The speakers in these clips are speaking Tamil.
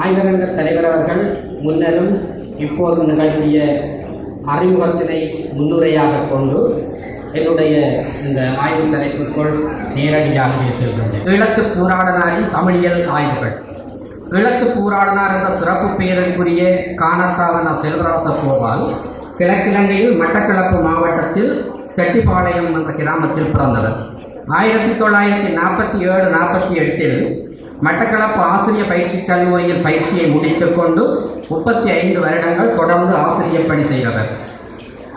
ஆய்வரங்க தலைவர் அவர்கள் முன்னரும் இப்போதும் நிகழ்த்திய அறிமுகத்தினை முன்னுரையாக கொண்டு என்னுடைய இந்த ஆய்வு தலைப்புக்குள் நேரடியாக செல்கின்றேன் கிழக்கு பூராடனாரின் தமிழியல் ஆய்வுகள். கிழக்கு பூராடனார் என்ற சிறப்பு பெயருக்குரிய காணசாவன செல்வராச கோபால் கிழக்கிழங்கையில் மட்டக்களப்பு மாவட்டத்தில் செட்டிப்பாளையம் என்ற கிராமத்தில் பிறந்தவர். ஆயிரத்தி தொள்ளாயிரத்தி நாற்பத்தி ஏழு நாற்பத்தி எட்டில் மட்டக்களப்பு ஆசிரிய பயிற்சி கல்லூரியில் பயிற்சியை முடித்துக் கொண்டு முப்பத்தி ஐந்து வருடங்கள் தொடர்ந்து ஆசிரியர் பணி செய்தவர்.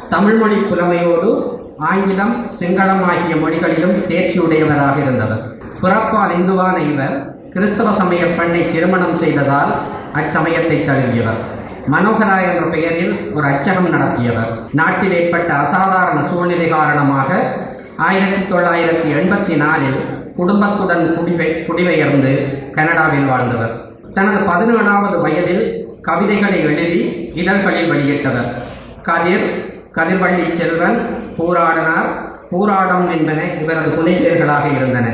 தமிழ்மொழி புலமையோடு ஆங்கிலம் சிங்களம் ஆகிய மொழிகளிலும் தேர்ச்சியுடையவராக இருந்தவர். பிறப்பால் இந்துவான இவர் கிறிஸ்தவ சமய பெண்ணை திருமணம் செய்ததால் அச்சமயத்தை தழுவியவர். மனோகரா என்ற பெயரில் ஒரு அச்சகம் நடத்தியவர். நாட்டில் ஏற்பட்ட அசாதாரண சூழ்நிலை காரணமாக ஆயிரத்தி தொள்ளாயிரத்தி எண்பத்தி நாலில் குடும்பத்துடன் குடிபெ குடிபெயர்ந்து கனடாவில் வாழ்ந்தவர். தனது பதினேழாவது வயதில் கவிதைகளை எழுதி இதழ்களில் வெளியிட்டவர். கதிர் கதிர்வள்ளி செல்வன் பூராடனார் பூராடம் என்பன இவரது புனைப்பெயர்களாக இருந்தன.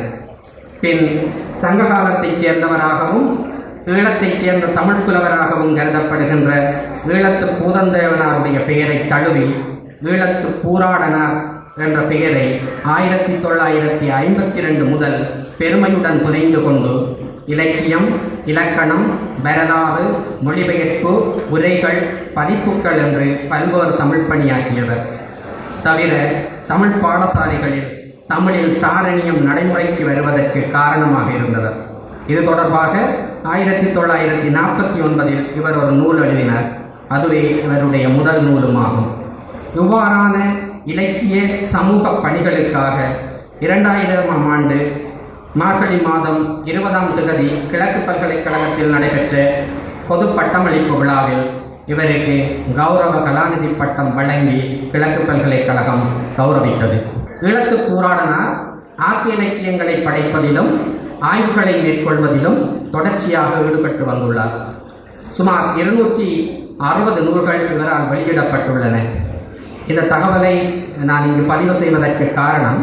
பின் சங்க காலத்தைச் சேர்ந்தவராகவும் ஈழத்தைச் சேர்ந்த தமிழ் புலவராகவும் கருதப்படுகின்ற ஈழத்து பூதந்தேவனாருடைய பெயரை தழுவி ஈழத்து பூராடனார் என்ற பெயரை ஆயிரத்தி தொள்ளாயிரத்தி ஐம்பத்தி ரெண்டு முதல் பெருமையுடன் புனைந்து கொண்டு இலக்கியம் இலக்கணம் வரலாறு மொழிபெயர்ப்பு உரைகள் பதிப்புகள் என்று பல்வேறு தமிழ் பணியாகியவர் தவிர தமிழ் பாடசாலைகளில் தமிழில் சாரணியம் நடைமுறைக்கு வருவதற்கு காரணமாக இருந்தவர் இது தொடர்பாக ஆயிரத்தி தொள்ளாயிரத்தி நாற்பத்தி ஒன்பதில் இவர் ஒரு நூல் எழுதினார். அதுவே இவருடைய முதல் நூலுமாகும். இவ்வாறான இலக்கிய சமூக பணிகளுக்காக இரண்டாயிரமாம் ஆண்டு மார்கழி மாதம் இருபதாம் திகதி கிழக்கு பல்கலைக்கழகத்தில் நடைபெற்ற பொது பட்டமளிப்பு விழாவில் இவருக்கு கௌரவ கலாநிதி பட்டம் வழங்கி கிழக்கு பல்கலைக்கழகம் கௌரவித்தது. ஈழத்து கூறாடனார் ஆக்க இலக்கியங்களை படைப்பதிலும் ஆய்வுகளை மேற்கொள்வதிலும் தொடர்ச்சியாக ஈடுபட்டு வந்துள்ளார். சுமார் இருநூற்றி அறுபது நூல்கள் இவரால் வெளியிடப்பட்டுள்ளன. இந்த தகவலை நான் இங்கு பதிவு செய்வதற்கு காரணம்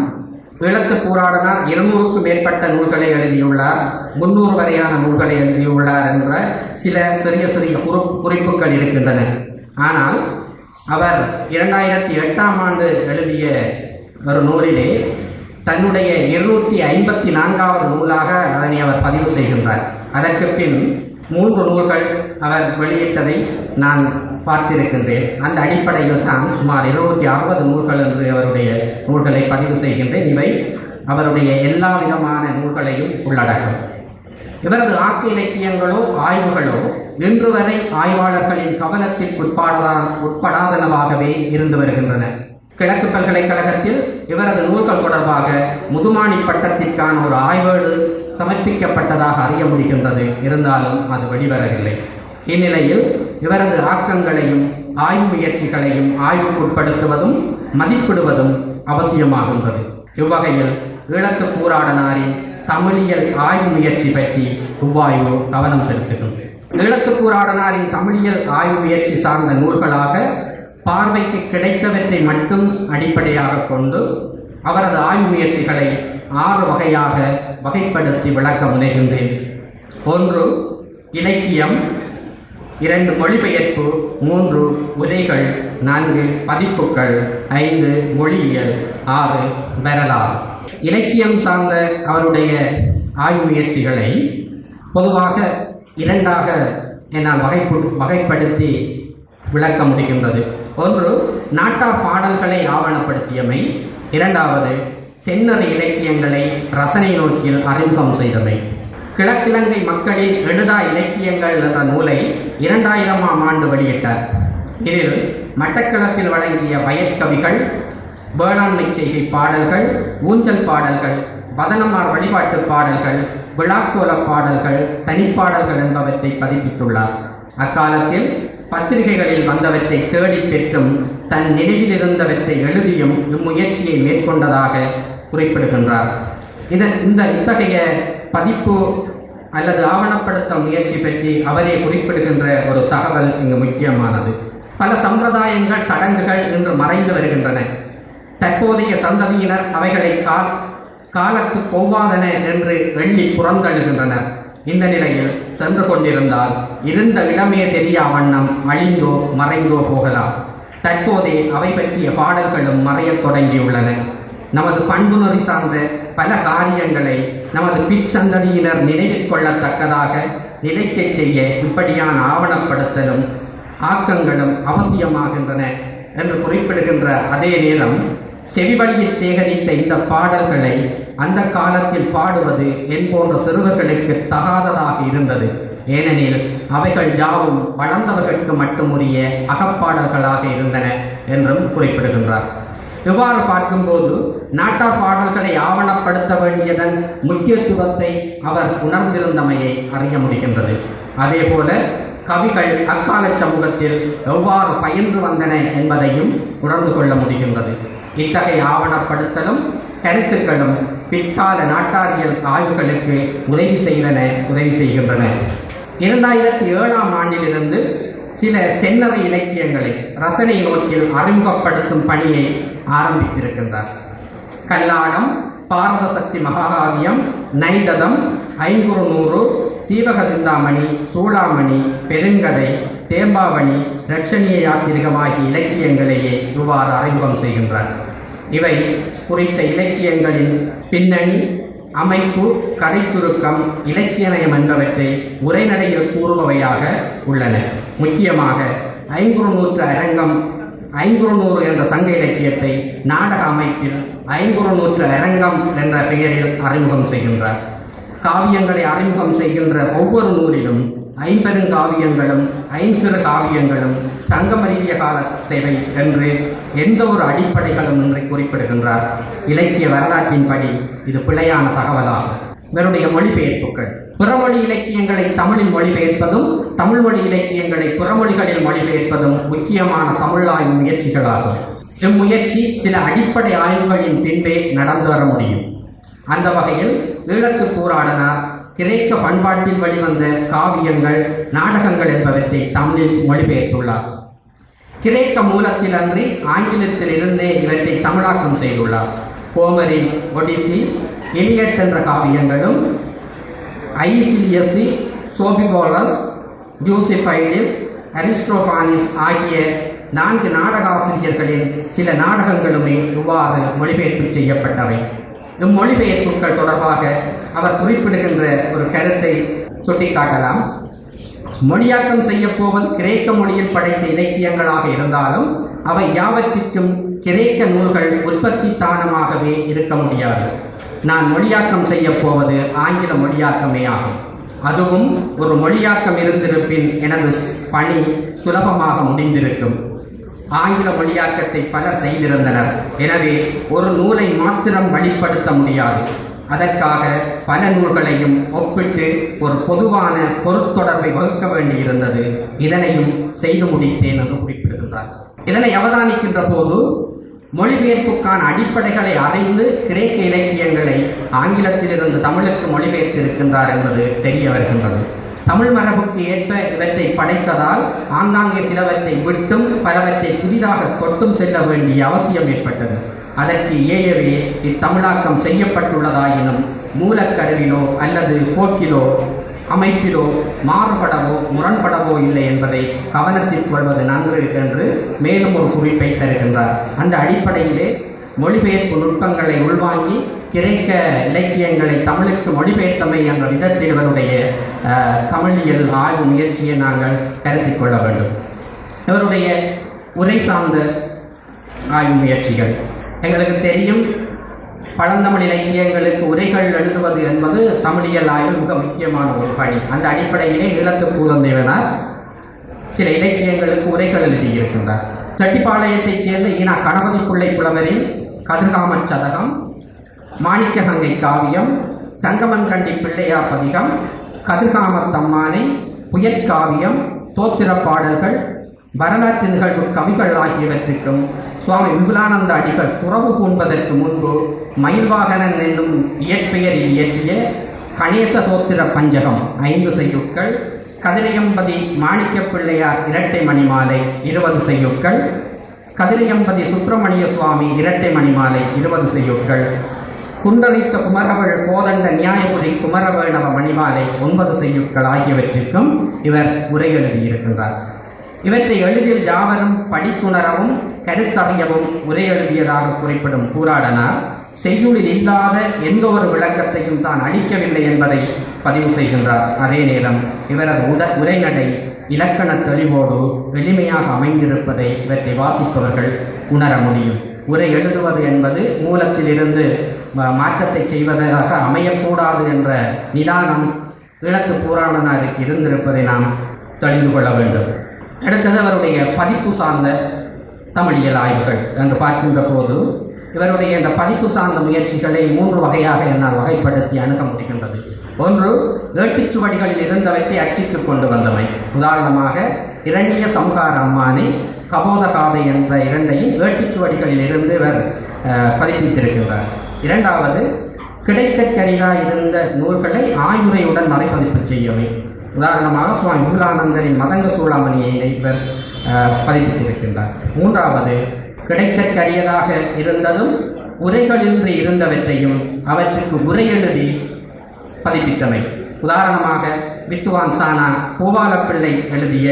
ஈழத்து போராடனார் இருநூறுக்கும் மேற்பட்ட நூல்களை எழுதியுள்ளார் முன்னூறு வரையான நூல்களை எழுதியுள்ளார் என்ற சில சிறிய சிறிய குறி குறிப்புகள் இருக்கின்றன. ஆனால் அவர் இரண்டாயிரத்தி எட்டாம் ஆண்டு எழுதிய ஒரு நூலிலே தன்னுடைய இருநூற்றி ஐம்பத்தி நான்காவது நூலாக அதனை அவர் பதிவு செய்கின்றார். அதற்கு பின் மூன்று நூல்கள் அவர் வெளியிட்டதை நான் பார்த்திருக்கின்றேன். அந்த அடிப்படையில் தான் சுமார் இருநூற்றி அறுபது நூல்கள் என்று அவருடைய நூல்களை பதிவு செய்கின்றேன். இவை அவருடைய எல்லா விதமான நூல்களையும் உள்ளடக்கும். இவரது ஆக்க இலக்கியங்களோ ஆய்வுகளோ இன்று வரை ஆய்வாளர்களின் கவனத்திற்கு உட்பாடதா உட்படாதனவாகவே இருந்து வருகின்றன. கிழக்கு பல்கலைக்கழகத்தில் இவரது நூல்கள் தொடர்பாக முதுமானி பட்டத்திற்கான ஒரு ஆய்வேடு சமர்ப்பிக்கப்பட்டதாக அறிய முடிகின்றது. இருந்தாலும் அது வெளிவரவில்லை. இந்நிலையில் இவரது ஆக்கங்களையும் ஆய்வு முயற்சிகளையும் ஆய்வுக்கு உட்படுத்துவதும் மதிப்பிடுவதும் அவசியமாகின்றது. இவ்வகையில் ஈழத்து போராடனாரின் தமிழியல் ஆய்வு முயற்சி பற்றி இவ்வாய்வு கவனம் செலுத்துகின்றது ஈழத்து போராடனாரின் தமிழியல் ஆய்வு முயற்சி சார்ந்த நூல்களாக பார்வைக்கு கிடைத்தவற்றை மட்டும் அடிப்படையாக கொண்டு அவரது ஆய்வு முயற்சிகளை ஆறு வகையாக வகைப்படுத்தி விளக்க முனைகின்றேன் ஒன்று இலக்கியம். இரண்டு மொழிபெயர்ப்பு. மூன்று உரைகள். நான்கு பதிப்புகள். ஐந்து மொழியியல். ஆறு வரலாறு. இலக்கியம் சார்ந்த அவருடைய ஆய்வு முயற்சிகளை பொதுவாக இரண்டாக என்னால் வகைப்பு வகைப்படுத்தி விளக்க முடிகின்றது. ஒன்று நாட்டா பாடல்களை ஆவணப்படுத்தியமை. இரண்டாவது செந்நெறி இலக்கியங்களை ரசனை நோக்கில் அறிமுகம் செய்தமை. கிழக்கிழங்கை மக்களின் எழுதா இலக்கியங்கள் என்ற நூலை இரண்டாயிரமாம் ஆண்டு வெளியிட்டார். இதில் மட்டக்களப்பில் வழங்கிய வயற்கவிகள் வேளாண்மை செய்கை பாடல்கள் ஊஞ்சல் பாடல்கள் பதனமார் வழிபாட்டு பாடல்கள் விழாக்கோல பாடல்கள் தனிப்பாடல்கள் என்பவற்றை பதிப்பித்துள்ளார். அக்காலத்தில் பத்திரிகைகளில் வந்தவற்றை தேடி பெற்றும் தன் நினைவில் இருந்தவற்றை எழுதியும் இம்முயற்சியை மேற்கொண்டதாக குறிப்பிடுகின்றார். இதன் இந்த இத்தகைய பதிப்பு அல்லது ஆவணப்படுத்த முயற்சி பற்றி அவரே குறிப்பிடுகின்ற ஒரு தகவல் இங்கு முக்கியமானது. பல சம்பிரதாயங்கள் சடங்குகள் இன்று மறைந்து வருகின்றன. தற்போதைய சந்ததியினர் அவைகளை கால் காலத்து போவாதன என்று எண்ணி புறந்தழுகின்றனர் இந்த நிலையில் சென்று கொண்டிருந்தால் இருந்த இடமே தெரியா வண்ணம் அழிந்தோ மறைந்தோ போகலாம். தற்போதே அவை பற்றிய பாடல்களும் மறையத் தொடங்கியுள்ளன. நமது பண்புணரி சார்ந்த பல காரியங்களை நமது பிற்சந்ததியினர் நினைவில் கொள்ளத்தக்கதாக நிலைக்கச் செய்ய இப்படியான ஆவணப்படுத்தலும் ஆக்கங்களும் அவசியமாகின்றன என்று குறிப்பிடுகின்ற அதே நேரம் செவிவழியில் சேகரித்த இந்த பாடல்களை அந்த காலத்தில் பாடுவது என் போன்ற சிறுவர்களுக்கு தகாததாக இருந்தது. ஏனெனில் அவைகள் யாவும் வளர்ந்தவர்களுக்கு மட்டுமுரிய அகப்பாடல்களாக இருந்தன என்றும் குறிப்பிடுகின்றார். இவ்வாறு பார்க்கும்போது நாட்டார் பாடல்களை ஆவணப்படுத்த வேண்டியதன் முக்கியத்துவத்தை அவர் உணர்ந்திருந்தமையை அறிய முடிகின்றது. அதேபோல கவிகள் அக்கால சமூகத்தில் எவ்வாறு பயின்று வந்தன என்பதையும் உணர்ந்து கொள்ள முடிகின்றது. இத்தகைய ஆவணப்படுத்தலும் கருத்துக்களும் பிற்கால நாட்டாரியல் ஆய்வுகளுக்கு உதவி செய்தன உதவி செய்கின்றன. இரண்டாயிரத்தி ஏழாம் ஆண்டிலிருந்து சில செந்நறை இலக்கியங்களை ரசனை நோக்கில் அறிமுகப்படுத்தும் பணியை ஆரம்பித்திருக்கின்றார். கல்லாடம் பாரத சக்தி மகாகாவியம் நைததம் ஐங்குறு நூறு சீவக சிந்தாமணி சூளாமணி பெருங்கதை தேம்பாவணி ரட்சணிய யாத்திரிகமாகிய இலக்கியங்களையே இவ்வாறு அறிமுகம் செய்கின்றார். இவை குறித்த இலக்கியங்களின் பின்னணி அமைப்பு கதை சுருக்கம் இலக்கிய நயம் என்பவற்றை உரைநடையில் கூறுபவையாக உள்ளன. முக்கியமாக ஐங்குறு நூற்று அரங்கம் ஐங்குறு நூறு என்ற சங்க இலக்கியத்தை நாடக அமைப்பில் ஐங்குறு நூற்று அரங்கம் என்ற பெயரில் அறிமுகம் செய்கின்றார். காவியங்களை அறிமுகம் செய்கின்ற ஒவ்வொரு நூலிலும் ஐம்பெருங்காவியங்களும் ஐம்சிறு காவியங்களும் சங்கமறிவிய காலத்தேவை என்று எந்த ஒரு அடிப்படைகளும் இன்றை குறிப்பிடுகின்றார். இலக்கிய வரலாற்றின்படி இது பிழையான தகவலாகும். இவருடைய மொழிபெயர்ப்புகள். புறமொழி இலக்கியங்களை தமிழில் மொழிபெயர்ப்பதும் தமிழ் மொழி இலக்கியங்களை புறமொழிகளில் மொழிபெயர்ப்பதும் முக்கியமான தமிழாய்வு முயற்சிகளாகும். இம்முயற்சி சில அடிப்படை ஆய்வுகளின் பின்பே நடந்து வர முடியும். அந்த வகையில் ஈழத்து போராடனார் கிரேக்க பண்பாட்டில் வெளிவந்த காவியங்கள் நாடகங்கள் என்பவற்றை தமிழில் மொழிபெயர்த்துள்ளார். கிரேக்க மூலத்தில் அன்றி ஆங்கிலத்தில் இருந்தே இவற்றை தமிழாக்கம் செய்துள்ளார். கோமரின் ஒடிசி எலியட் என்ற காவியங்களும் ஐசிஎஸ்சி சோபிபோலஸ் யூசிஃபைடிஸ் அரிஸ்ட்ரோபானிஸ் ஆகிய நான்கு நாடகாசிரியர்களின் சில நாடகங்களுமே இவ்வாறு மொழிபெயர்ப்பு செய்யப்பட்டவை. இம்மொழிபெயர்ப்புகள் தொடர்பாக அவர் குறிப்பிடுகின்ற ஒரு கருத்தை சுட்டிக்காட்டலாம். மொழியாக்கம் செய்யப்போவது கிரேக்க மொழியில் படைத்த இலக்கியங்களாக இருந்தாலும் அவை யாவற்றிற்கும் கிரேக்க நூல்கள் உற்பத்தி தானமாகவே இருக்க முடியாது. நான் மொழியாக்கம் செய்யப்போவது ஆங்கில மொழியாக்கமே ஆகும். அதுவும் ஒரு மொழியாக்கம் இருந்திருப்பின் எனது பணி சுலபமாக முடிந்திருக்கும். ஆங்கில மொழியாக்கத்தை பலர் செய்திருந்தனர். எனவே ஒரு நூலை மாத்திரம் வெளிப்படுத்த முடியாது. அதற்காக பல நூல்களையும் ஒப்பிட்டு ஒரு பொதுவான பொருட்தொடர்பை வகுக்க வேண்டியிருந்தது. இதனையும் செய்து முடித்தேன் என்று குறிப்பிடுகின்றார். இதனை அவதானிக்கின்ற போது மொழிபெயர்ப்புக்கான அடிப்படைகளை அறிந்து கிரேக்க இலக்கியங்களை ஆங்கிலத்திலிருந்து தமிழுக்கு மொழிபெயர்த்திருக்கின்றார் என்பது தெரிய வருகின்றது. தமிழ் மரபுக்கு ஏற்ப இவற்றை படைத்ததால் ஆங்காங்கே சிலவற்றை விட்டும் பலவற்றை புதிதாக தொட்டும் செல்ல வேண்டிய அவசியம் ஏற்பட்டது. அதற்கு ஏயவே இத்தமிழாக்கம் செய்யப்பட்டுள்ளதாயினும் மூலக்கருவிலோ அல்லது போக்கிலோ அமைப்பிலோ மாறுபடவோ முரண்படவோ இல்லை என்பதை கவனத்தில் கொள்வது நன்று என்று மேலும் ஒரு குறிப்பை தருகின்றார். அந்த அடிப்படையிலே மொழிபெயர்ப்பு நுட்பங்களை உள்வாங்கி கிரேக்க இலக்கியங்களை தமிழுக்கு மொழிபெயர்த்தமை என்ற விதத்தில் இவருடைய தமிழியல் ஆய்வு முயற்சியை நாங்கள் கருத்தில் கொள்ள வேண்டும். இவருடைய உரை சார்ந்த ஆய்வு முயற்சிகள். எங்களுக்கு தெரியும் பழந்தமிழ் இலக்கியங்களுக்கு உரைகள் எழுதுவது என்பது தமிழியல் ஆய்வில் மிக முக்கியமான ஒரு பணி. அந்த அடிப்படையிலே இழந்து பூதந்தேவனார் சில இலக்கியங்களுக்கு உரைகள் எழுதியிருக்கின்றார். செட்டிப்பாளையத்தைச் சேர்ந்த ஈனா கணபதி பிள்ளை புலவரின் கதிர்காமச் சதகம் மாணிக்ககங்கை காவியம் சங்கமன்கண்டி பிள்ளையார் பதிகம் கதிர்காமத்தம்மானை புயற்காவியம் தோத்திரப் பாடல்கள் வரலாற்று நிகழ்வு கவிகள் ஆகியவற்றுக்கும் சுவாமி விபுலானந்த அடிகள் துறவு பூண்பதற்கு முன்பு மயில்வாகனன் என்னும் இயற்பெயரில் இயற்றிய கணேச தோத்திர பஞ்சகம் ஐந்து செய்யுட்கள் கதிரையம்பதி மாணிக்க பிள்ளையார் இரட்டை மணிமாலை இருபது செய்யுட்கள் கதிரியம்பதி சுப்பிரமணிய சுவாமி இரட்டை மணிமாலை இருபது செய்யுட்கள். குண்டலித்த குமரவள் கோதண்ட நியாயபுரி குமரவேணவ மணிமாலை ஒன்பது செய்யுட்கள் ஆகியவற்றிற்கும் இவர் உரை எழுதியிருக்கின்றார். இவற்றை எளிதில் யாவரும் படித்துணரவும் கருத்தறியவும் உரை எழுதியதாக குறிப்பிடும் கூறாடனார் செய்யுளில் இல்லாத எந்த ஒரு விளக்கத்தையும் தான் அளிக்கவில்லை என்பதை பதிவு செய்கின்றார். அதே நேரம் இவரது உட உரைநடை இலக்கண தெளிவோடு எளிமையாக அமைந்திருப்பதை இவற்றை வாசிப்பவர்கள் உணர முடியும். உரை எழுதுவது என்பது மூலத்திலிருந்து மாற்றத்தை செய்வதாக அமையக்கூடாது என்ற நிதானம் ஈழத்து புராணனாருக்கு இருந்திருப்பதை நாம் தெரிந்து கொள்ள வேண்டும். அடுத்தது அவருடைய பதிப்பு சார்ந்த தமிழியல் ஆய்வுகள். என்று பார்க்கின்ற போது இவருடைய இந்த பதிப்பு சார்ந்த முயற்சிகளை மூன்று வகையாக என்னால் வகைப்படுத்தி அணுக முடிகின்றது. ஒன்று வேட்டுச்சுவடிகளில் இருந்தவற்றை அச்சிட்டு கொண்டு வந்தவை உதாரணமாக இரண்டிய சம்ஹார அம்மானை கபோத காதை என்ற இரண்டையும் ஏட்டுச்சுவடிகளில் இருந்து இவர் பதிப்பித்திருக்கின்றார். இரண்டாவது கிடைக்கற்கரிதா இருந்த நூல்களை ஆயுரையுடன் மறைப்பதிப்பு செய்யவை உதாரணமாக சுவாமி முருகானந்தரின் மதங்க சூளாமணியை இவர் பதிப்பித்திருக்கின்றார். மூன்றாவது கிடைக்கற்கரியதாக இருந்ததும் உரைகளின்றி இருந்தவற்றையும் அவற்றுக்கு உரை எழுதி பதிப்பித்தவை உதாரணமாக வித்துவான் சானா கோபாலப்பிள்ளை எழுதிய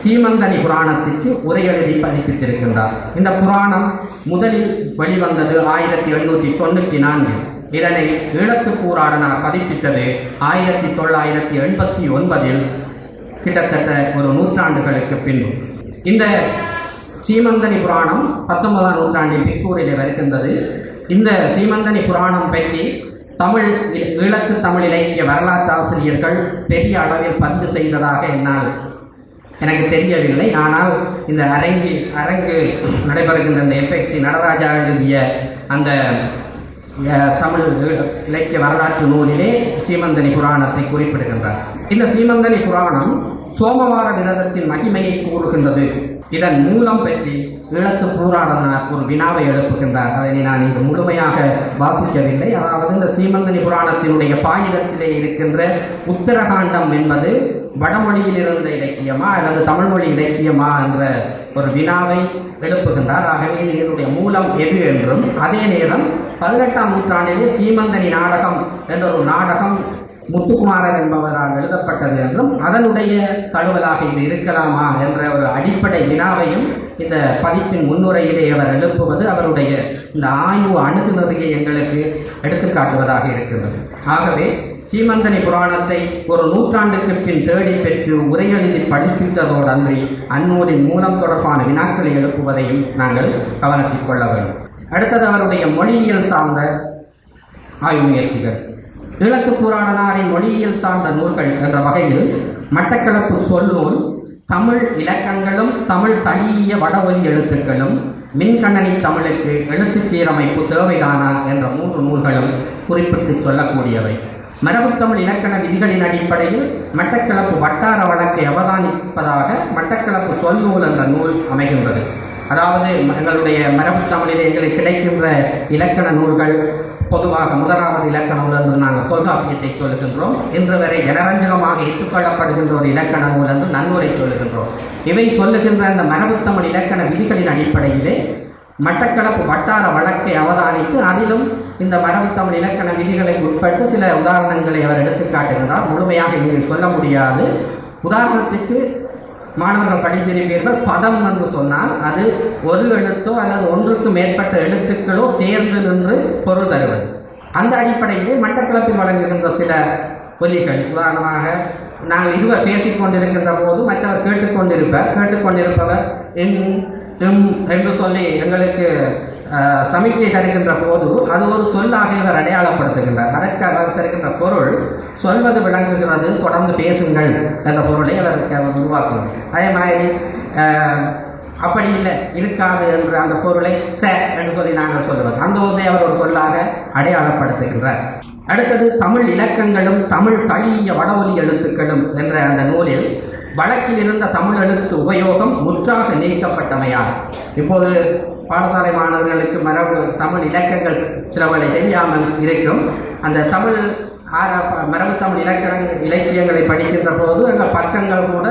சீமந்தனி புராணத்திற்கு உரை எழுதி பதிப்பித்திருக்கின்றார். இந்த புராணம் முதலில் வெளிவந்தது ஆயிரத்தி எழுநூற்றி தொண்ணூற்றி நான்கு. இதனை ஈழத்து கூறாடனார் பதிப்பித்தது ஆயிரத்தி தொள்ளாயிரத்தி எண்பத்தி ஒன்பதில் கிட்டத்தட்ட ஒரு நூற்றாண்டுகளுக்கு பின்பு. இந்த சீமந்தனி புராணம் பத்தொன்பதாம் நூற்றாண்டில் பிக்கூரிலே வருகின்றது. இந்த சீமந்தனி புராணம் பற்றி தமிழ் ஈழத்து தமிழ் இலக்கிய வரலாற்று ஆசிரியர்கள் பெரிய அளவில் பதிவு செய்ததாக என்னால் எனக்கு தெரியவில்லை. ஆனால் இந்த அரங்கில் அரங்கு நடைபெறுகின்ற இந்த எஃப்எக்சி நடராஜா எழுதிய அந்த தமிழ் இலக்கிய வரலாற்று நூலிலே சீமந்தனி புராணத்தை குறிப்பிடுகின்றார். இந்த சீமந்தனி புராணம் சோமவார விரதத்தின் மகிமையை கூறுகின்றது. இதன் மூலம் பற்றி இழத்து புராணனார் ஒரு வினாவை எழுப்புகின்றார் அதனை நான் இங்கு முழுமையாக வாசிக்கவில்லை. அதாவது இந்த சீமந்தனி புராணத்தினுடைய பாயிரத்திலே இருக்கின்ற உத்தரகாண்டம் என்பது வடமொழியில் இருந்த இலக்கியமா அல்லது தமிழ்மொழி இலக்கியமா என்ற ஒரு வினாவை எழுப்புகின்றார். ஆகவே இதனுடைய மூலம் எது என்றும் அதே நேரம் பதினெட்டாம் நூற்றாண்டிலே சீமந்தனி நாடகம் என்ற ஒரு நாடகம் முத்துக்குமாரர் என்பவரால் எழுதப்பட்டது என்றும் அதனுடைய தழுவலாக இது இருக்கலாமா என்ற ஒரு அடிப்படை வினாவையும் இந்த பதிப்பின் முன்னுரையிலே அவர் எழுப்புவது அவருடைய இந்த ஆய்வு அணுகுமுறையை எங்களுக்கு எடுத்துக்காட்டுவதாக இருக்கிறது ஆகவே சீமந்தனி புராணத்தை ஒரு நூற்றாண்டுக்கு பின் தேடி பெற்று உரையெழுதி படிப்பித்ததோடு அன்றி அந்நூலின் மூலம் தொடர்பான வினாக்களை எழுப்புவதையும் நாங்கள் கவனத்தில் கொள்ள வேண்டும். அடுத்தது அவருடைய மொழியியல் சார்ந்த ஆய்வு முயற்சிகள். கிழக்கு புராணனாரின் மொழியியல் சார்ந்த நூல்கள் என்ற வகையில் மட்டக்களப்பு சொல்நூல் தமிழ் இலக்கங்களும் தமிழ் தனிய வடவொலி எழுத்துக்களும் மின்கண்ணனி தமிழுக்கு எழுத்துச் சீரமைப்பு தேவைதானா என்ற மூன்று நூல்களும் குறிப்பிட்டு சொல்லக்கூடியவை. மரபுத்தமிழ் இலக்கண விதிகளின் அடிப்படையில் மட்டக்களப்பு வட்டார வழக்கை அவதானிப்பதாக மட்டக்களப்பு சொல்நூல் என்ற நூல் அமைகின்றது. அதாவது எங்களுடைய மரபுத்தமிழிலே எங்களுக்கு கிடைக்கின்ற இலக்கண நூல்கள் பொதுவாக முதலாவது இலக்கண நூல் என்று நாங்கள் தொல்காப்பியத்தை சொல்லுகின்றோம். இன்று வரை ஜனரஞ்சகமாக ஏற்றுக்கொள்ளப்படுகின்ற ஒரு இலக்கண நூல் என்று நன்னூலை சொல்லுகின்றோம். இவை சொல்லுகின்ற அந்த மரபுத்தமிழ் இலக்கண விதிகளின் அடிப்படையிலே மட்டக்களப்பு வட்டார வழக்கை அவதானித்து அதிலும் இந்த மரபுத்தமிழ் இலக்கண விதிகளை உட்பட்டு சில உதாரணங்களை அவர் எடுத்துக்காட்டுகின்றார் முழுமையாக இங்கு சொல்ல முடியாது. உதாரணத்துக்கு மாணவர்கள் படித்திருப்பீர்கள். பதம் என்று சொன்னால் அது ஒரு எழுத்தோ அல்லது ஒன்றுக்கு மேற்பட்ட எழுத்துக்களோ சேர்ந்து நின்று பொருள் தருவது. அந்த அடிப்படையிலே மட்டக்களப்பில் வழங்குகின்ற சில ஒலிகள். உதாரணமாக நாங்கள் இருவர் பேசிக்கொண்டிருக்கின்ற போது மற்றவர் கேட்டுக்கொண்டிருப்பார். கேட்டுக்கொண்டிருப்பவர் எங் எம் என்று சொல்லி எங்களுக்கு சமிக்கை தருகின்ற போது அது ஒரு சொல்லாக இவர் அடையாளப்படுத்துகின்றார். அதற்கு அவர் தருகின்ற பொருள் சொல்வது விளங்குகிறது தொடர்ந்து பேசுங்கள் என்ற பொருளை அவருக்கு அவர் உருவாக்குகிறார் அதே மாதிரி அப்படி இல்லை இருக்காது என்று அந்த பொருளை ச என்று சொல்லி நாங்கள் சொல்லுவோம். அந்த ஓசை அவர் ஒரு சொல்லாக அடையாளப்படுத்துகின்றார். அடுத்தது தமிழ் இலக்கங்களும் தமிழ் தழிய வடஒலி எழுத்துக்களும் என்ற அந்த நூலில் வழக்கில் இருந்த தமிழ் எழுத்து உபயோகம் முற்றாக நீக்கப்பட்டமையால் இப்போது பாடசாலை மாணவர்களுக்கு மரபு தமிழ் இலக்கங்கள் சிலவளை தெரியாமல் இருக்கும். அந்த தமிழ் மரபு தமிழ் இலக்கணங்கள் இலக்கியங்களை படிக்கின்ற போது எங்கள் பக்கங்கள் கூட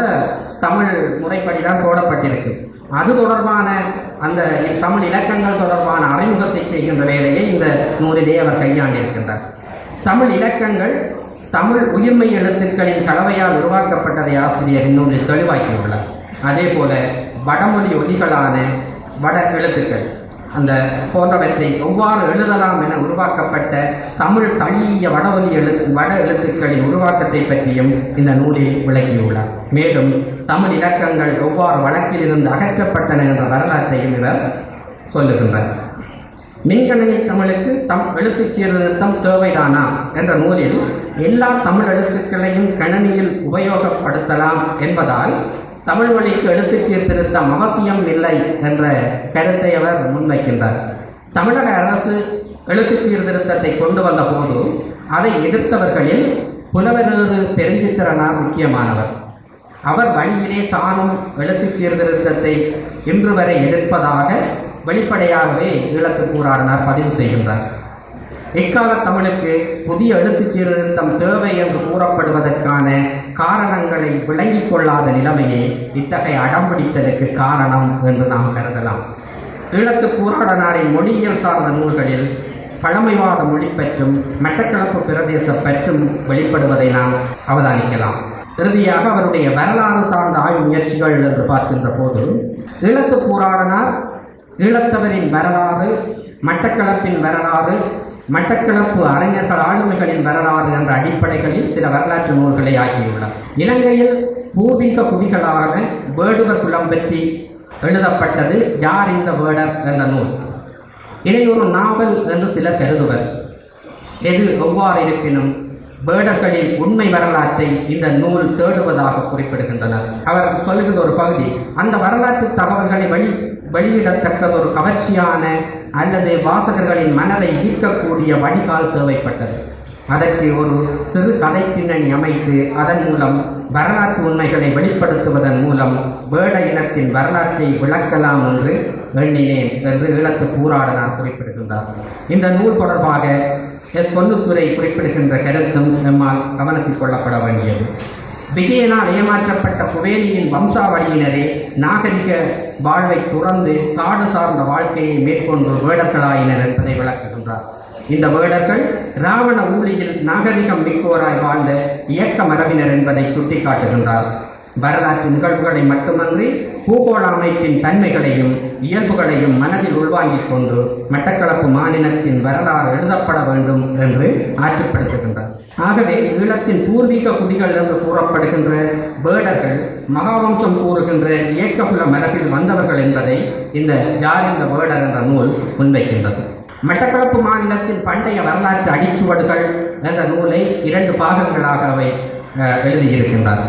தமிழ் முறைப்படி தான் போடப்பட்டிருக்கு. அது தொடர்பான அந்த தமிழ் இலக்கங்கள் தொடர்பான அறிமுகத்தை செய்கின்ற வேலையை இந்த நூலிலே அவர் கையாண்டிருக்கின்றார். தமிழ் இலக்கங்கள் தமிழ் உயிர்மை எழுத்துக்களின் கலவையால் உருவாக்கப்பட்டதை ஆசிரியர் இந்நூலில் தெளிவாக்கியுள்ளார். அதே போல வடமொழி ஒலிகளான வட எழுத்துக்கள் அந்த போன்றவற்றை எவ்வாறு எழுதலாம் என உருவாக்கப்பட்ட தமிழ் தழிய வடவொலி எழு வட எழுத்துக்களின் உருவாக்கத்தை பற்றியும் இந்த நூலில் விளக்கியுள்ளார். மேலும் தமிழ் இலக்கங்கள் எவ்வாறு வழக்கிலிருந்து அகற்றப்பட்டன என்ற வரலாற்றையும் இவர் சொல்லுகின்றார். மின்கணினி தமிழுக்கு தம் எழுத்துச் சீர்திருத்தம் தேவைதானா என்ற நூலில் எல்லா தமிழ் எழுத்துக்களையும் கணினியில் உபயோகப்படுத்தலாம் என்பதால் தமிழ் மொழிக்கு எழுத்துச் சீர்திருத்தம் அவசியம் இல்லை என்ற கருத்தை அவர் முன்வைக்கின்றார். தமிழக அரசு எழுத்துச் சீர்திருத்தத்தை கொண்டு வந்த போது அதை எதிர்த்தவர்களில் புலவரது பெருஞ்சித்திரனார் முக்கியமானவர். அவர் வழியிலே தானும் எழுத்துச் சீர்திருத்தத்தை இன்று வரை எதிர்ப்பதாக வெளிப்படையாகவே ஈழத்து போராடினார் பதிவு செய்கின்றார். எக்கால தமிழுக்கு புதிய எழுத்துச் சீர்திருத்தம் தேவை என்று கூறப்படுவதற்கான காரணங்களை விளங்கிக் கொள்ளாத நிலைமையே இத்தகைய அடம்பிடித்தலுக்கு காரணம் என்று நாம் கருதலாம். ஈழத்து போராடனாரின் மொழியியல் சார்ந்த நூல்களில் பழமைவாத மொழி பற்றும் மட்டக்களப்பு பிரதேச பற்றும் வெளிப்படுவதை நாம் அவதானிக்கலாம். இறுதியாக அவருடைய வரலாறு சார்ந்த ஆய்வு முயற்சிகள் என்று பார்க்கின்ற போது ஈழத்து போராடனார் ஈழத்தவரின் வரலாறு மட்டக்களப்பின் வரலாறு மட்டக்களப்பு அறிஞர்கள் ஆளுமைகளின் வரலாறு என்ற அடிப்படைகளில் சில வரலாற்று நூல்களை ஆகியுள்ளார் இலங்கையில் பூர்வீக குடிகளான வேடுவர் குலம் பற்றி எழுதப்பட்டது யார் இந்த வேடர் என்ற நூல். இதை ஒரு நாவல் என்று சிலர் கருதுவர். எது எவ்வாறு இருப்பினும் வேடர்களின் உண்மை வரலாற்றை இந்த நூல் தேடுவதாக குறிப்பிடுகின்றனர். அவர் சொல்லுகின்ற ஒரு பகுதி அந்த வரலாற்று தகவல்களை வெளி வெளியிடத்தக்க ஒரு கவர்ச்சியான அல்லது வாசகர்களின் மனதை ஈர்க்கக்கூடிய வடிகால் தேவைப்பட்டது. அதற்கு ஒரு சிறு கதை பின்னணி அமைத்து அதன் மூலம் வரலாற்று உண்மைகளை வெளிப்படுத்துவதன் மூலம் வேட இனத்தின் வரலாற்றை விளக்கலாம் என்று எண்ணினேன் என்று ஈழத்து கூறாடனார் குறிப்பிடுகின்றார். இந்த நூல் தொடர்பாக எஸ் பொன்னுத்துறை குறிப்பிடுகின்ற கருத்தும் நம்மால் கவனத்தில் கொள்ளப்பட வேண்டியது. விஜயனால் ஏமாற்றப்பட்ட குவேலியின் வம்சாவளியினரே நாகரிக வாழ்வை துறந்து காடு சார்ந்த வாழ்க்கையை மேற்கொண்டு வேடர்களாயினர் என்பதை விளக்குகின்றார். இந்த வேடர்கள் ராவண ஊழியில் நாகரிகம் மிக்கோராய் வாழ்ந்த இயக்க மரபினர் என்பதை சுட்டிக்காட்டுகின்றார். வரலாற்று நிகழ்வுகளை மட்டுமன்றி பூகோள அமைப்பின் தன்மைகளையும் இயல்புகளையும் மனதில் உள்வாங்கிக் கொண்டு மட்டக்களப்பு மாநிலத்தின் வரலாறு எழுதப்பட வேண்டும் என்று ஆற்றுப்படுத்துகின்றார் ஆகவே ஈழத்தின் பூர்வீக குடிகள் என்று கூறப்படுகின்ற வேடர்கள் மகாவம்சம் கூறுகின்ற இயக்ககுல மரபில் வந்தவர்கள் என்பதை இந்த யார் இந்த வேடர் என்ற நூல் முன்வைக்கின்றது. மட்டக்களப்பு மாநிலத்தின் பண்டைய வரலாற்று அடிச்சுவடுகள் என்ற நூலை இரண்டு பாகங்களாக அவை அஹ், எழுதியிருக்கின்றார்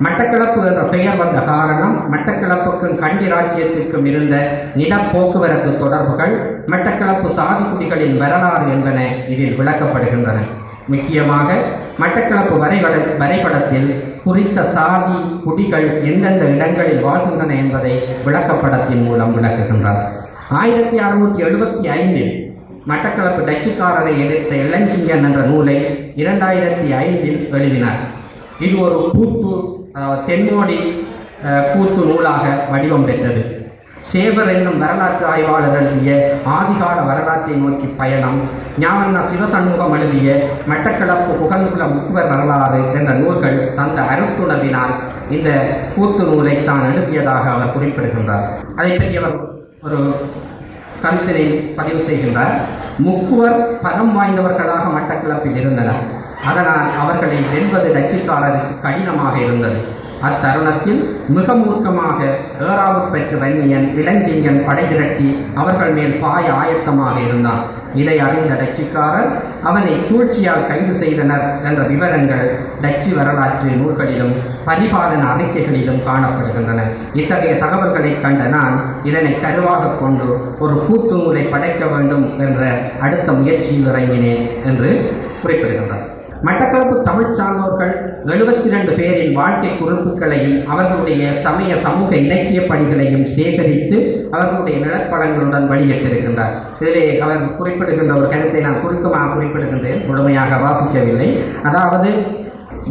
மட்டக்களப்பு என்ற பெயர் வந்த காரணம் மட்டக்களப்புக்கும் கண்டி ராஜ்யத்திற்கும் இருந்த நிலப்போக்குவரத்து தொடர்புகள் மட்டக்களப்பு சாதிக்குடிகளின் வரலாறு என்பன இதில் விளக்கப்படுகின்றன. முக்கியமாக மட்டக்களப்பு வரைபட வரைபடத்தில் குறித்த சாதி குடிகள் எந்தெந்த இடங்களில் வாழ்கின்றன என்பதை விளக்கப்படத்தின் மூலம் விளக்குகின்றார். ஆயிரத்தி அறுநூற்றி எழுபத்தி ஐந்தில் மட்டக்களப்பு டச்சுக்காரரை எதிர்த்த இளஞ்சிங்கன் என்ற நூலை இரண்டாயிரத்தி ஐந்தில் எழுதினார். இது ஒரு கூத்து அதாவது தென்மோடி கூத்து நூலாக வடிவம் பெற்றது. சேவர் என்னும் வரலாற்று ஆய்வாளர் எழுதிய ஆதிகால வரலாற்றை நோக்கி பயணம் ஞானண்ணா சிவசண்முகம் எழுதிய மட்டக்களப்பு புகழ்ந்துள்ள முக்குவர் வரலாறு என்ற நூல்கள் தந்த அருத்துணவினால் இந்த கூத்து நூலை தான் எழுதியதாக அவர் குறிப்பிடுகின்றார். அதை பற்றி அவர் ஒரு கருத்தினை பதிவு செய்கின்றார். முக்குவர் பலம் வாய்ந்தவர்களாக மட்டக்களப்பில் இருந்தனர். அதனால் அவர்களை வெல்வது டச்சுக்காரருக்கு கடினமாக இருந்தது. அத்தருணத்தில் மிக மூர்க்கமாக ஏறாவு பெற்று வன்னியன் இளஞ்சிங்கன் படை திரட்டி அவர்கள் மேல் பாய ஆயத்தமாக இருந்தான். இதை அறிந்த டச்சுக்காரர் அவனை சூழ்ச்சியால் கைது செய்தனர் என்ற விவரங்கள் டச்சு வரலாற்று நூல்களிலும் பரிபாலன அறிக்கைகளிலும் காணப்படுகின்றன. இத்தகைய தகவல்களை கண்ட நான் இதனை கருவாக கொண்டு ஒரு கூத்து நூலை படைக்க வேண்டும் என்ற அடுத்த முயற்சியில் இறங்கினேன் என்று குறிப்பிடுகின்றார். மட்டக்களப்பு தமிழ் சார்ந்தோர்கள் எழுபத்தி ரெண்டு பேரின் வாழ்க்கை குறிப்புகளையும் அவர்களுடைய சமய சமூக இலக்கிய பணிகளையும் சேகரித்து அவர்களுடைய நிலப்படங்களுடன் வெளியிட்டிருக்கின்றார். இதிலே அவர் குறிப்பிடுகின்ற ஒரு கருத்தை நான் சுருக்கமாக குறிப்பிடுகின்றேன். முழுமையாக வாசிக்கவில்லை. அதாவது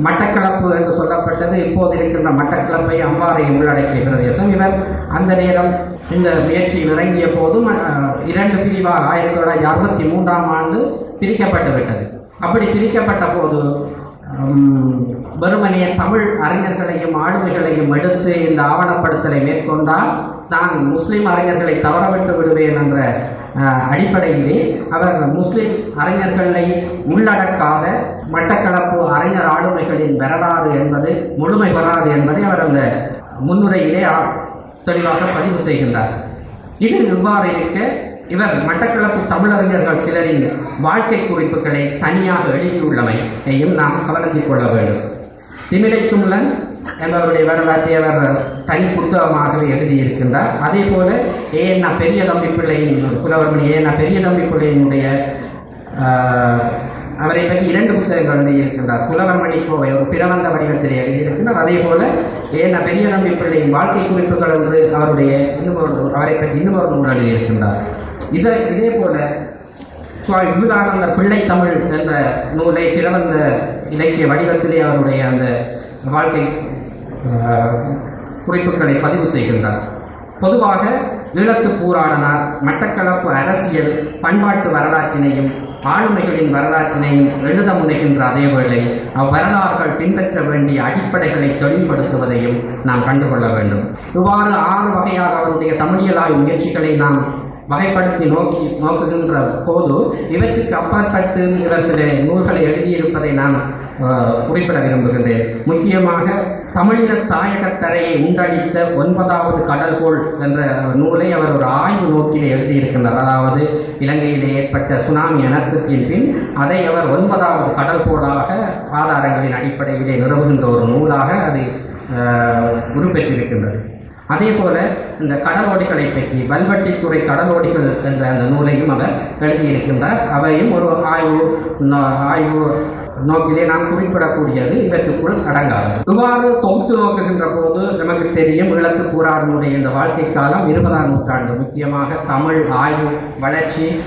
மட்டக்களப்பு என்று சொல்லப்பட்டது இப்போது இருக்கின்ற மட்டக்களப்பை அவ்வாறை உள்ளடக்கிய பிரதேசம் இவர் அந்த நேரம் இந்த முயற்சி இறங்கிய போதும் இரண்டு பிரிவாக ஆயிரத்தி தொள்ளாயிரத்தி அறுபத்தி மூன்றாம் ஆண்டு பிரிக்கப்பட்டு விட்டது அப்படி பிரிக்கப்பட்ட போது உம், தமிழ் அறிஞர்களையும் ஆளுமைகளையும் எடுத்து இந்த ஆவணப்படுத்தலை மேற்கொண்டால் நான் முஸ்லீம் அறிஞர்களை தவறவிட்டு விடுவேன் என்ற அடிப்படையிலே அவர் முஸ்லிம் அறிஞர்களை உள்ளடக்காத மட்டக்களப்பு அறிஞர் ஆளுமைகளின் வரலாறு என்பது முழுமை பெறாது என்பதை அவர் அந்த முன்னுரையிலே ஆ- தெளிவாக பதிவு செய்கின்றார். இது இவ்வாறு இருக்க இவர் மட்டக்களப்பு தமிழறிஞர்கள் சிலரின் வாழ்க்கை குறிப்புகளை தனியாக எழுதியுள்ளமையையும் நாம் கவனத்தில் கொள்ள வேண்டும். திமிலை தும்லன் என்பவருடைய வரலாற்றை அவர் தனி புத்தகமாக எழுதியிருக்கின்றார். அதே போல ஏஎன்ஆ பெரிய தம்பி பிள்ளையின் புலவர்மணி ஏஎன்ஆ பெரிய தம்பி பிள்ளையினுடைய அவரை பற்றி இரண்டு புத்தகங்கள் எழுதியிருக்கின்றார். புலவர்மணி கோவை ஒரு பிரபந்த வடிவத்தில் எழுதியிருக்கின்றார். அதே போல ஏஎன்ஆ பெரிய தம்பி பிள்ளையின் வாழ்க்கை குறிப்புகள் என்று அவருடைய இன்னும் ஒரு அவரை பற்றி இன்னும் ஒரு நூல் எழுதியிருக்கின்றார். இதை இதே போல சுவாமி விவேகானந்த பிள்ளை தமிழ் என்ற நூலை திறந்த இலக்கிய வடிவத்திலே அவருடைய அந்த வாழ்க்கை குறிப்புகளை பதிவு செய்கின்றார். பொதுவாக ஈழத்து பூராடனார் மட்டக்களப்பு அரசியல் பண்பாட்டு வரலாற்றினையும் ஆளுமைகளின் வரலாற்றினையும் எழுத முனைகின்ற அதேவேளை அவ்வரலாறுகள் பின்பற்ற வேண்டிய அடிப்படைகளை தெளிவுபடுத்துவதையும் நாம் கண்டுகொள்ள வேண்டும். இவ்வாறு ஆறு வகையாக அவருடைய தமிழியலாய் முயற்சிகளை நாம் வகைப்படுத்தி நோக்கி நோக்குகின்ற போது இவற்றுக்கு அப்பாற்பட்டு இவர் சில நூல்களை எழுதியிருப்பதை நான் குறிப்பிட விரும்புகின்றேன். முக்கியமாக தமிழின தாயகத்தரையை உண்டளித்த ஒன்பதாவது கடல்கோள் என்ற நூலை அவர் ஒரு ஆய்வு நோக்கிலே எழுதியிருக்கின்றார். அதாவது இலங்கையிலே ஏற்பட்ட சுனாமி அனர்த்தத்தின் பின் அதை அவர் ஒன்பதாவது கடல்கோளாக ஆதாரங்களின் அடிப்படையிலே நிறுவுகின்ற ஒரு நூலாக அது உருப்பெற்றிருக்கின்றது. அதே போல இந்த கடலோடிகளை பற்றி வல்வட்டித்துறை கடலோடிகள் என்ற அந்த நூலையும் அவர் எழுதியிருக்கின்றார் அவையும் ஒரு ஆய்வு நோ- ஆய்வு நோக்கிலே நாம் குறிப்பிடக்கூடியது. இவற்றுக்குள் அடங்காது. இவ்வாறு தொகுத்து நோக்குகின்ற போது நமக்கு தெரியும் இழத்து கூறாருடைய இந்த வாழ்க்கை காலம் இருபதாம் நூற்றாண்டு. முக்கியமாக தமிழ் ஆய்வு வளர்ச்சி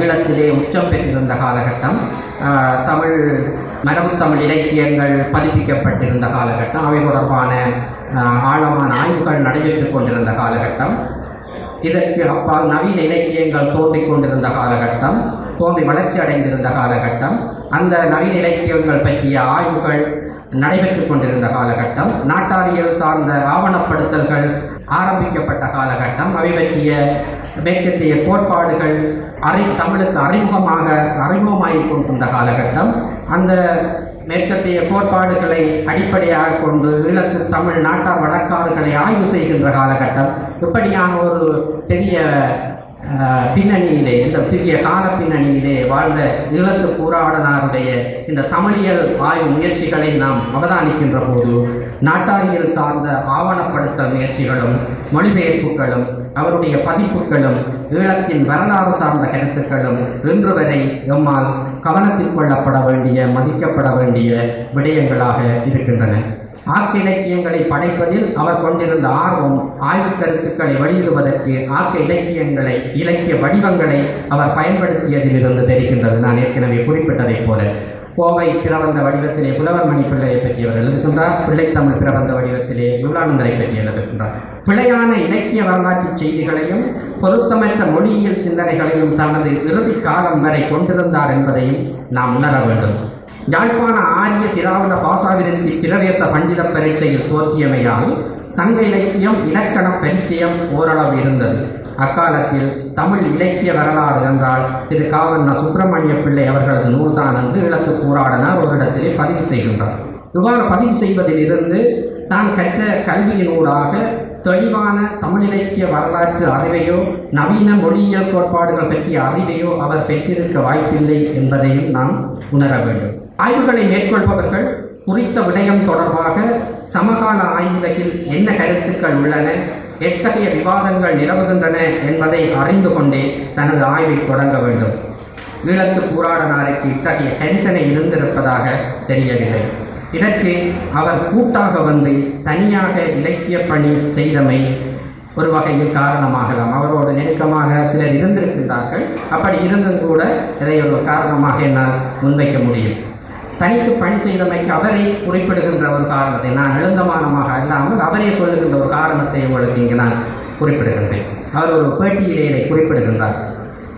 ஈழத்திலே உச்சம் பெற்றிருந்த காலகட்டம் தமிழ் மரபு தமிழ் இலக்கியங்கள் பதிப்பிக்கப்பட்டிருந்த காலகட்டம். அவை தொடர்பான ஆழமான ஆய்வுகள் நடைபெற்றுக் கொண்டிருந்த காலகட்டம். இதற்கு அப்பால் நவீன இலக்கியங்கள் தோன்றிக் கொண்டிருந்த காலகட்டம் தோன்றி வளர்ச்சி அடைந்திருந்த காலகட்டம் அந்த நவீன இலக்கியங்கள் பற்றிய ஆய்வுகள் நடைபெற்றுக் கொண்டிருந்த காலகட்டம் நாட்டாரியல் சார்ந்த ஆவணப்படுத்தல்கள் ஆரம்பிக்கப்பட்ட காலகட்டம் அவை பற்றிய மேற்கத்திய கோட்பாடுகள் அறி தமிழுக்கு அறிமுகமாக அறிமுகமாகிக் கொண்டிருந்த காலகட்டம். அந்த மேற்கத்திய கோட்பாடுகளை அடிப்படையாக கொண்டு ஈழத்து தமிழ் நாட்டார் வழக்காறுகளை ஆய்வு செய்கின்ற காலகட்டம். இப்படியான ஒரு பெரிய பின்னணியிலே இந்த பெரிய கால பின்னணியிலே வாழ்ந்த ஈழத்து கூறாடனாருடைய இந்த தமிழியல் ஆய்வு முயற்சிகளை நாம் அவதானிக்கின்ற போது நாட்டாரியல் சார்ந்த ஆவணப்படுத்த முயற்சிகளும் மொழிபெயர்ப்புகளும் அவருடைய பதிப்புகளும் ஈழத்தின் வரலாறு சார்ந்த கருத்துக்களும் இன்று வரை எம்மால் கவனத்தில் கொள்ளப்பட வேண்டிய மதிக்கப்பட வேண்டிய விடயங்களாக இருக்கின்றன. ஆக்க இலக்கியங்களை படைப்பதில் அவர் கொண்டிருந்த ஆர்வம் ஆய்வுக் கருத்துக்களை வெளியிடுவதற்கு ஆக்க இலக்கியங்களை இலக்கிய வடிவங்களை அவர் பயன்படுத்தியதிலிருந்து தெரிகின்றது. நான் ஏற்கனவே குறிப்பிட்டதைப் போல. கோவை பிரபந்த வடிவத்திலே புலவர் மணி பிள்ளையை பற்றி அவர் எழுதுகின்றார். பிள்ளைத்தமிழ் பிரபந்த வடிவத்திலே விருளானந்தரை பற்றி எழுதுகின்றார். பிழையான இலக்கிய வரலாற்று செய்திகளையும் பொருத்தமற்ற மொழியியல் சிந்தனைகளையும் தனது இறுதி காலம் வரை கொண்டிருந்தார் என்பதையும் நாம் உணர வேண்டும். யாழ்ப்பாண ஆரிய திராவிட பாசாவிரத்தி பிரவேச பண்டித பரீட்சையில் தோற்றியமையால் சங்க இலக்கியம் இலக்கண பரிச்சயம் ஓரளவு இருந்தது. அக்காலத்தில் தமிழ் இலக்கிய வரலாறு என்றால் திரு காவண்ண சுப்பிரமணிய பிள்ளை அவர்களது நூல்தான் என்று இலக்கு போராடனார் ஒரு இடத்திலே பதிவு செய்கின்றார். இவ்வாறு பதிவு செய்வதிலிருந்து தான் கற்ற கல்வியினூடாக தெளிவான தமிழ் இலக்கிய வரலாற்று அறிவையோ நவீன மொழியியல் கோட்பாடுகள் பற்றிய அறிவையோ அவர் பெற்றிருக்க வாய்ப்பில்லை என்பதையும் நாம் உணர வேண்டும். ஆய்வுகளை மேற்கொள்பவர்கள் குறித்த விடயம் தொடர்பாக சமகால ஆய்வுலகில் என்ன கருத்துக்கள் உள்ளன எத்தகைய விவாதங்கள் நிலவுகின்றன என்பதை அறிந்து கொண்டே தனது ஆய்வை தொடங்க வேண்டும். ஈழத்து போராடனாருக்கு இத்தகைய டென்ஷனை இருந்திருப்பதாக தெரியவில்லை. இதற்கு அவர் கூட்டாக வந்து தனியாக இலக்கிய பணி செய்தமை ஒரு வகையில் காரணமாகலாம். அவரோடு நெருக்கமாக சிலர் இருந்திருக்கின்றார்கள். அப்படி இருந்தும் கூட இதை ஒரு காரணமாக என்னால் முன்வைக்க முடியும். தனித்து பணி செய்தமைக்கு அவரே குறிப்பிடுகின்ற ஒரு காரணத்தை நான் எழுந்தமானமாக அல்லாமல் அவரே சொல்லுகின்ற ஒரு காரணத்தை உங்களுக்கு இங்கு நான் குறிப்பிடுகின்றேன். அவர் ஒரு பேட்டியிலே இதை குறிப்பிடுகின்றார்.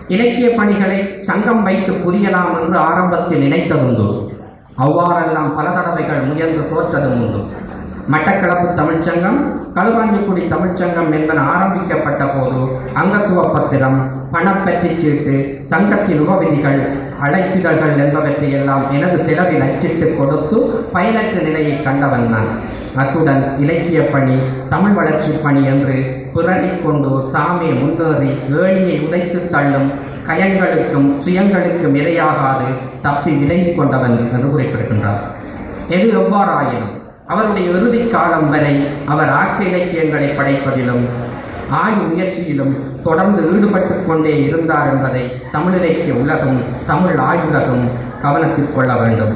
இலக்கிய பணிகளை சங்கம் வைத்து புரியலாம் என்று ஆரம்பத்தில் நினைத்ததுண்டு. அவ்வாறெல்லாம் பல தடவைகள் முயன்று தோற்றதும் உண்டு மட்டக்களப்பு தமிழ்ச்சங்கம் களுவாஞ்சிக்குடி தமிழ்ச்சங்கம் என்பன ஆரம்பிக்கப்பட்ட போது அங்கத்துவ பத்திரம் பணப்பற்றி சீட்டு சங்கத்தின் உபவிதிகள் அழைப்பிதழ்கள் என்பவற்றை எல்லாம் எனது செலவில் அச்சிட்டு கொடுத்து பயனற்ற நிலையை கண்டவன் நான் அத்துடன் இலக்கிய பணி தமிழ் வளர்ச்சி பணி என்று பிறரிக் கொண்டு தாமே முன்னேறி ஏழியை உதைத்து தள்ளும் கயங்களுக்கும் சுயங்களுக்கும் இரையாகாது தப்பி விலகி கொண்டவன் என்று குறிப்பிடுகின்றார். எது எவ்வாறாயினும் அவருடைய இறுதி காலம் வரை அவர் ஆக்க இலக்கியங்களை படைப்பதிலும் ஆய்வு முயற்சியிலும் தொடர்ந்து ஈடுபட்டுக் கொண்டே இருந்தார் என்பதை தமிழிலக்கிய உலகம் தமிழ் ஆய்வுலகம் கவனத்தில் கொள்ள வேண்டும்.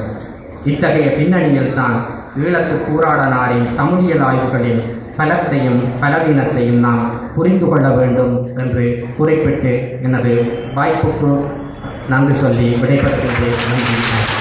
இத்தகைய பின்னணியில் தான் ஈழத்து கூறாடனாரின் தமிழியல் ஆய்வுகளில் பலத்தையும் பலவீனத்தையும் நாம் புரிந்து கொள்ள வேண்டும் என்று குறிப்பிட்டு எனது வாய்ப்புக்கு நன்றி சொல்லி விடைபெறுகின்றேன் நன்றி.